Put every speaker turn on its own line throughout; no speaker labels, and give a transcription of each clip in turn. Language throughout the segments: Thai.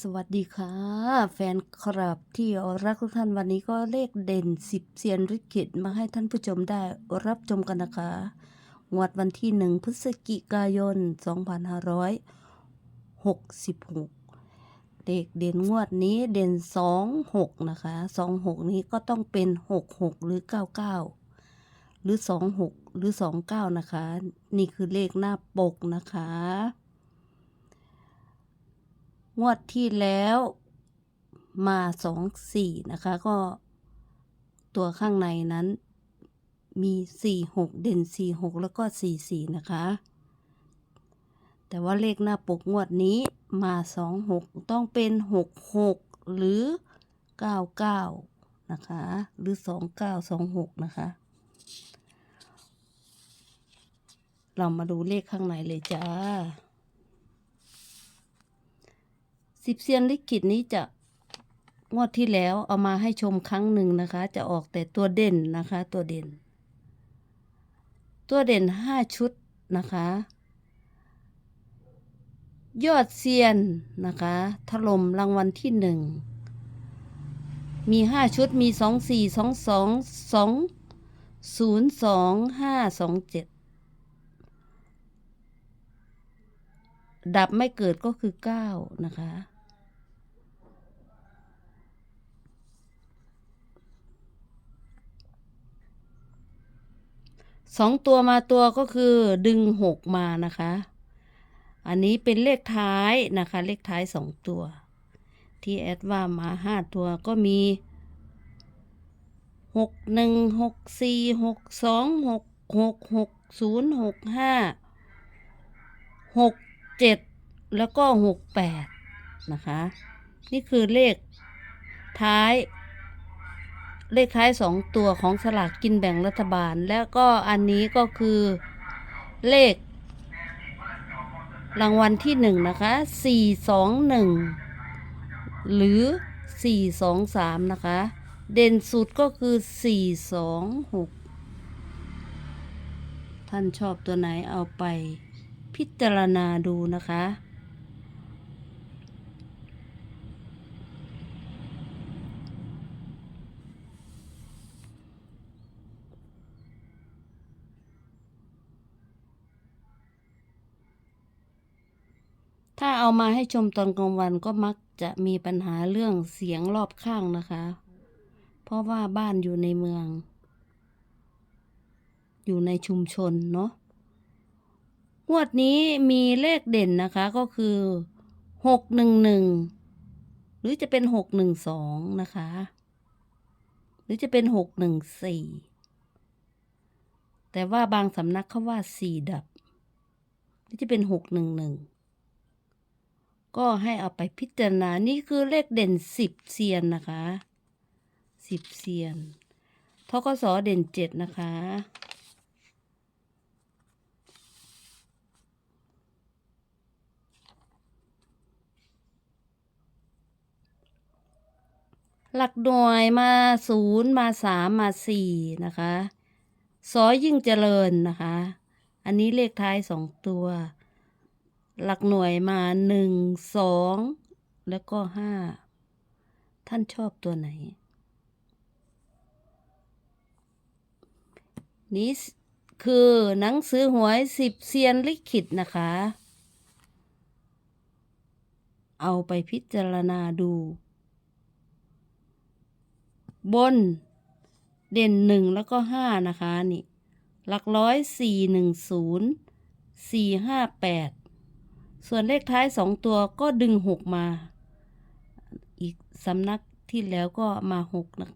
สวัสดีค่ะ แฟนคลับที่รักทุกท่านวันนี้ก็เลขเด่นสิบเซียนริกิตมาให้ท่านผู้ชมได้รับชมกันนะคะงวดวันที่หนึ่งพฤศจิกายน 2566 เลขเด่นงวดนี้เด่น 26 นะคะ 26 นี้ก็ต้องเป็น 66 หรือ 99 หรือ 26 หรือ 29 นะคะ นี่คือเลขหน้าปกนะคะ งวดที่แล้วมาสองสี่นะคะ ก็ตัวข้างในนั้นมีสี่หกเด่นสี่หกแล้วก็สี่สี่นะคะ แต่ว่าเลขหน้าปกงวดนี้มาสองหกต้องเป็นหกหกหรือเก้าเก้านะคะ หรือสองเก้าสองหกนะคะ เรามาดูเลขข้างในเลยจ้า สิบเซียนลิขิตนี้จะงวดที่แล้วเอามาให้ชมครั้งหนึ่งนะคะ จะออกแต่ตัวเด่นนะคะ ตัวเด่น ตัวเด่นห้าชุดนะคะ ยอดเซียนนะคะ ถล่มรางวัลที่หนึ่งมีห้าชุดมีสองสี่สองสองสองศูนย์สองห้าสองเจ็ดดับไม่เกิดก็คือเก้านะคะ สองตัวมาตัวก็คือดึงหกมานะคะ อันนี้เป็นเลขท้ายนะคะ เลขท้ายสองตัว ที่แอดว่ามาห้าตัวก็มีหกหนึ่งหกสี่หกสองหกหกหกศูนย์หกห้าหกเจ็ดแล้วก็หกแปดนะคะ นี่คือเลขท้าย เลขท้ายสองตัวของสลากกินแบ่งรัฐบาล แล้วก็อันนี้ก็คือเลข รางวัลที่หนึ่งนะคะสี่สองหนึ่งหรือสี่สองสามนะคะ เด่นสุดก็คือสี่สองหกท่านชอบตัวไหนเอาไปพิจารณาดูนะคะ ถ้า เอามาให้ชมตอนกลางวันก็มักจะมีปัญหาเรื่องเสียงรอบข้างนะคะ เพราะว่าบ้านอยู่ในเมือง อยู่ในชุมชนเนาะงวดนี้มีเลขเด่นนะคะก็คือหกหนึ่งหนึ่งหรือจะเป็นหกหนึ่งสองนะคะ หรือจะเป็นหกหนึ่งสี่แต่ว่าบางสำนักเขาว่าสี่ดับหรือจะเป็นหกหนึ่งหนึ่ง ก็ให้เอาไปพิจารณา นี่คือเลขเด่นสิบเซียนนะคะสิบเซียนทกสเด่นเจ็ดนะคะ หลักหน่วยมาศูนย์มาสามมาสี่นะคะสอยิ่งเจริญนะคะ อันนี้เลขท้ายสองตัว หลักหน่วยมาหนึ่งสองแล้วก็ห้าท่านชอบตัวไหน นี่คือหนังสือหวยสิบเซียนลิขิตนะคะ เอาไปพิจารณาดู บนเด่นหนึ่งแล้วก็ห้านะคะนี่ หลักร้อยสี่หนึ่งศูนย์สี่ห้าแปด ส่วนเลขท้ายสองตัวก็ดึงหกมา อีกสำนักที่แล้วก็มาหกนะ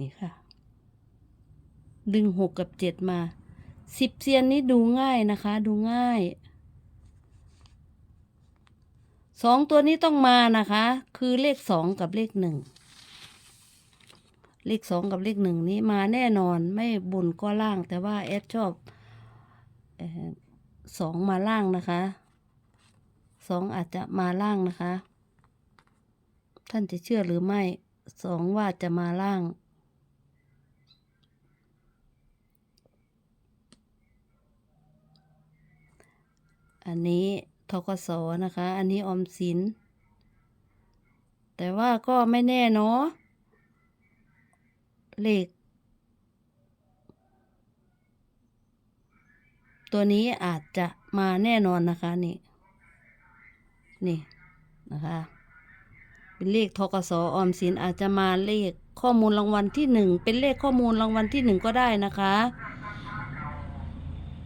นี่ค่ะ ดึงหกกับเจ็ดมาสิบเซียนนี้ดูง่ายนะคะ ดูง่ายสองตัวนี้ต้องมานะคะ คือเลขสองกับเลขหนึ่งเลขสองกับเลขหนึ่งนี้มาแน่นอนไม่บุญก็ล่าง แต่ว่าแอดชอบเอ สองมาล่างนะคะสองอาจจะมาล่างนะคะ ท่านจะเชื่อหรือไม่สองว่าจะมาล่าง อันนี้ทกสนะคะ อันนี้ออมสิน แต่ว่าก็ไม่แน่เนาะเลข ตัวนี้อาจจะมาแน่นอนนะคะนี่ นี่นะคะ เป็นเลขทกสออมสินอาจจะมาเลขข้อมูลรางวัลที่หนึ่งเป็นเลขข้อมูลรางวัลที่หนึ่งก็ได้นะคะ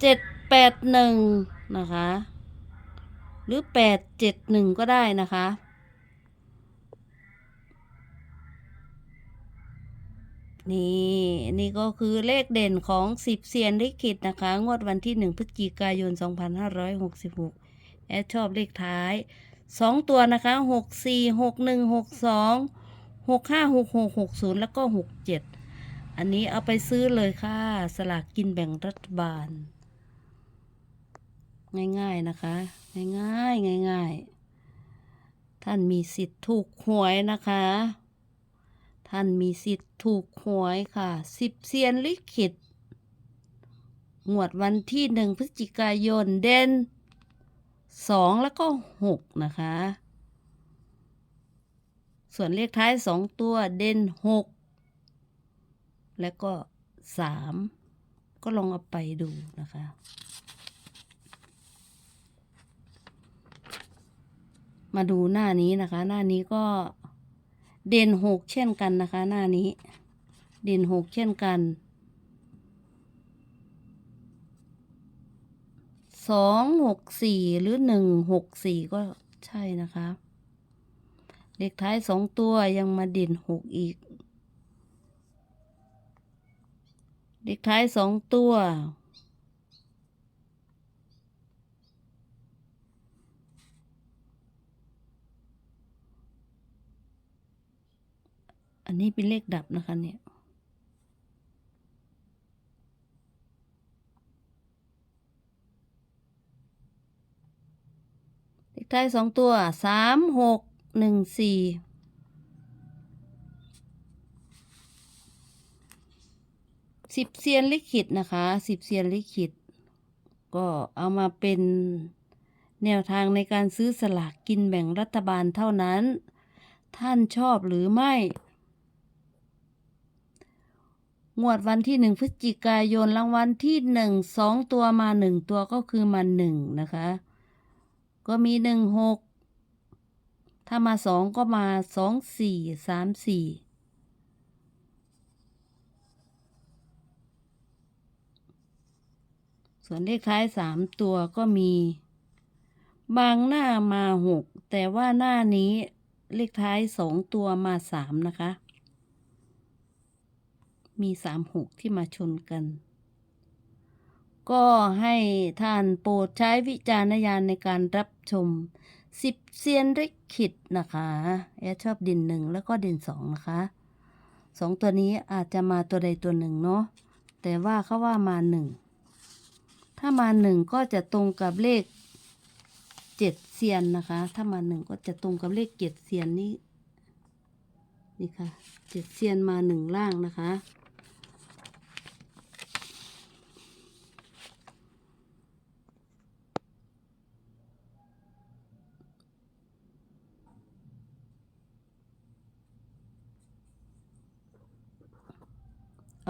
เจ็ดแปดหนึ่งนะคะ หรือแปดเจ็ดหนึ่งก็ได้นะคะ นี่นี่ก็คือเลขเด่นของสิบเซียนลิขิตนะคะ งวดวันที่หนึ่งพฤศจิกายน 2566 แอดชอบเลขท้ายสองตัวนะคะหกสี่หกหนึ่งหกสองหกห้าหกหกหกศูนย์แล้วก็หกเจ็ดอันนี้เอาไปซื้อเลยค่ะ สลากกินแบ่งรัฐบาล ง่ายๆนะคะ ง่ายๆง่ายๆ ท่านมีสิทธิ์ถูกหวยนะคะ ท่านมีสิทธิ์ถูกหวยค่ะสิบเซียนลิขิตงวดวันที่หนึ่งพฤศจิกายนเด่นสองแล้วก็หกนะคะ ส่วนเลขท้ายสองตัวเด่นหกแล้วก็สามก็ลองเอาไปดูนะคะ มาดูหน้านี้นะคะ หน้านี้ก็ เด่นหกเช่นกันนะคะ หน้านี้ เด่นหกเช่นกันสองหกสี่หรือหนึ่งหกสี่ก็ใช่นะคะเลขท้ายสองตัวยังมาเด่นหกอีกเลขท้ายสองตัว อันนี้เป็นเลขดับนะคะเนี่ย เลขท้ายสองตัวสามหกหนึ่งสี่สิบเซียนลิขิตนะคะสิบเซียนลิขิต ก็เอามาเป็นแนวทางในการซื้อสลากกินแบ่งรัฐบาลเท่านั้น ท่านชอบหรือไม่ งวดวันที่หนึ่งพฤศจิกายนรางวัลที่หนึ่งสองตัวมาหนึ่งตัวก็คือมาหนึ่งนะคะ ก็มีหนึ่งหกถ้ามาสองก็มาสองสี่สามสี่ส่วนเลขท้ายสามตัวก็มี บางหน้ามาหกแต่ว่าหน้านี้เลขท้ายสองตัวมาสามนะคะ มีสามหกที่มาชนกัน ก็ให้ท่านโปรดใช้วิจารณญาณในการรับชมสิบเซียนริขิตนะคะแอดชอบด่นหนึ่งแล้วก็ด่นสองนะคะสองตัวนี้อาจจะมาตัวใดตัวหนึ่งเนาะแต่ว่าเขาว่ามาหนึ่งถ้ามาหนึ่งก็จะตรงกับเลขเจ็ดเซียนนะคะ ถ้ามาหนึ่งก็จะตรงกับเลขเจ็ดเซียนนี้นี่ค่ะเจ็ดเซียนมาหนึ่งล่างนะคะ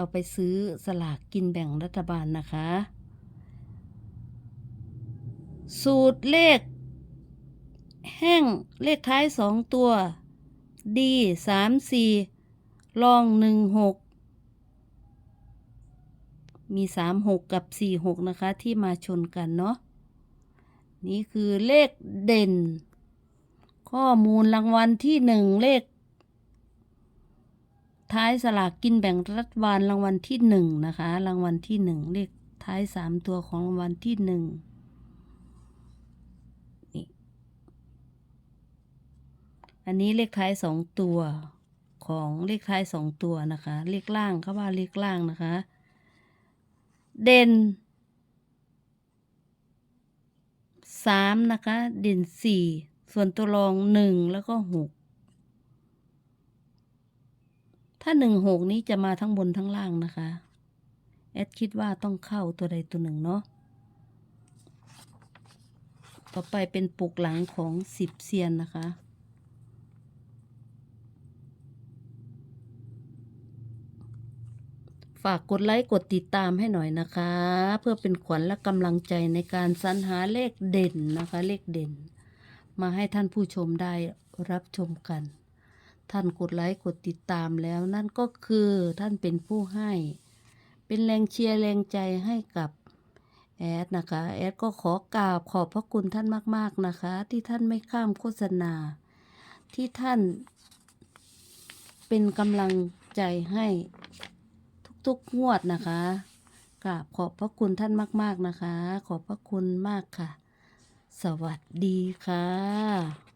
เอาไปซื้อสลากกินแบ่งรัฐบาลนะคะ สูตรเลข แห้งเลขท้ายสองตัวดีสามสี่ลองหนึ่งหกมีสามหกกับสี่หกนะคะที่มาชนกันเนาะนี่คือเลขเด่น ข้อมูลรางวัลที่หนึ่งเลข ท้ายสลากกินแบ่งรัฐบาลรางวัลที่หนึ่งนะคะ รางวัลที่หนึ่งเลขท้ายสามตัวของรางวัลที่หนึ่งนี่อันนี้เลขท้ายสองตัวของเลขท้ายสองตัวนะคะ เลขล่างเขาว่าเลขล่างนะคะ เด่นสามนะคะ เด่นสี่ส่วนตัวรองหนึ่งแล้วก็หก ถ้าหนึ่งหกนี้จะมาทั้งบนทั้งล่างนะคะ แอดคิดว่าต้องเข้าตัวใดตัวหนึ่งเนาะ ต่อไปเป็นปลูกหลังของสิบเซียนนะคะ ฝากกดไลค์กดติดตามให้หน่อยนะคะ เพื่อเป็นขวัญและกำลังใจในการสรรหาเลขเด่นนะคะ เลขเด่น มาให้ท่านผู้ชมได้รับชมกัน ท่านกดไลค์กดติดตามแล้วนั่นก็คือท่านเป็นผู้ให้ เป็นแรงเชียร์แรงใจให้กับแอดนะคะ แอดก็ขอกราบขอบพระคุณท่านมาก ๆนะคะ ที่ท่านไม่ข้ามโฆษณา ที่ท่าน เป็นกำลังใจให้ทุกๆงวดนะคะกราบขอบพระคุณท่านมาก ๆนะคะ ขอบพระคุณมากค่ะ สวัสดีค่ะ